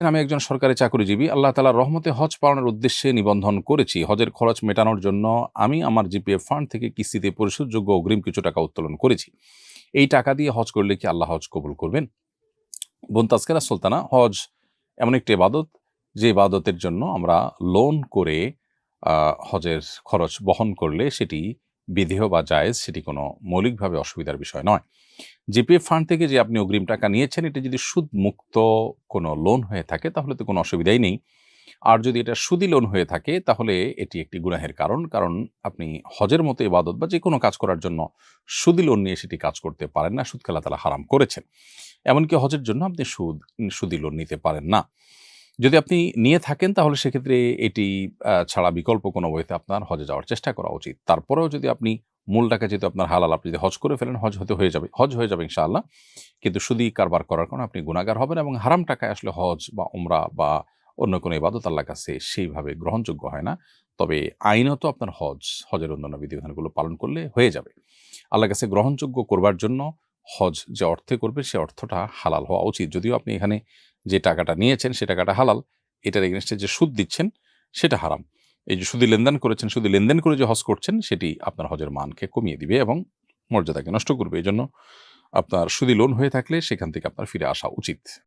আমি একজন সরকারি চাকরিজীবী। আল্লাহ তালার রহমতে হজ পালনের উদ্দেশ্যে নিবন্ধন করেছি। হজের খরচ মেটানোর জন্য আমি আমার জিপিএফ ফান্ড থেকে কিস্তিতে পরিশোধযোগ্য অগ্রিম কিছু টাকা উত্তোলন করেছি। এই টাকা দিয়ে হজ করলে কি আল্লাহ হজ কবুল করবেন? বোন তাস্কেরা সুলতানা, হজ এমন একটি ইবাদত, যে ইবাদতের জন্য আমরা লোন করে হজের খরচ বহন করলে সেটি বিধেয় বা জায়েজ সেটি কোনো মৌলিকভাবে অসুবিধার বিষয় নয়। জিপিএফ ফান্ড থেকে যে আপনি অগ্রিম টাকা নিয়েছেন, এটা যদি সুদ মুক্ত কোনো লোন হয়ে থাকে, তাহলে তো কোনো অসুবিধাই নেই। আর যদি এটা সুদি লোন হয়ে থাকে, তাহলে এটি একটি গুনাহের কারণ কারণ আপনি হজের মতো ইবাদত বা যে কোনো কাজ করার জন্য সুদি লোন নিয়ে সেটি কাজ করতে পারেন না সুদ খেলা তারা হারাম করেছেন। এমনকি হজের জন্য আপনি সুদ, সুদি লোন নিতে পারেন না। যদি আপনি নিয়ে থাকেন, তাহলে সেক্ষেত্রে এটি ছাড়া বিকল্প কোনো বইতে আপনার হজে যাওয়ার চেষ্টা করা উচিত। তারপরেও যদি আপনি মূল টাকা যেহেতু আপনার হালাল, আপনি যদি হজ করে ফেলেন, হজ হতে হয়ে যাবে, হজ হয়ে যাবে ইনশাআল্লাহ। কিন্তু সুদি কারবার করার কারণে আপনি গুণাগার হবেন এবং হারাম টাকায় আসলে হজ বা উমরা বা অন্য কোনো ইবাদত আল্লাহ কাছে সেইভাবে গ্রহণযোগ্য হয় না। তবে আইনত আপনার হজ, হজের অন্যান্য বিধিবিধানগুলো পালন করলে হয়ে যাবে। আল্লাহ কাছে গ্রহণযোগ্য করবার জন্য হজ যে অর্থে করবে, সে অর্থটা হালাল হওয়া উচিত। যদিও আপনি এখানে যে টাকাটা নিয়েছেন, সে টাকাটা হালাল, এটার এগেনস্টে যে সুদ দিচ্ছেন, সেটা হারাম। এই যে সুদি লেনদেন করেছেন শুধু লেনদেন করে যে হজ করছেন, সেটি আপনার হজের মানকে কমিয়ে দিবে এবং মর্যাদাকে নষ্ট করবে। এই জন্য আপনার সুদি লোন হয়ে থাকলে সেখান থেকে আপনার ফিরে আসা উচিত।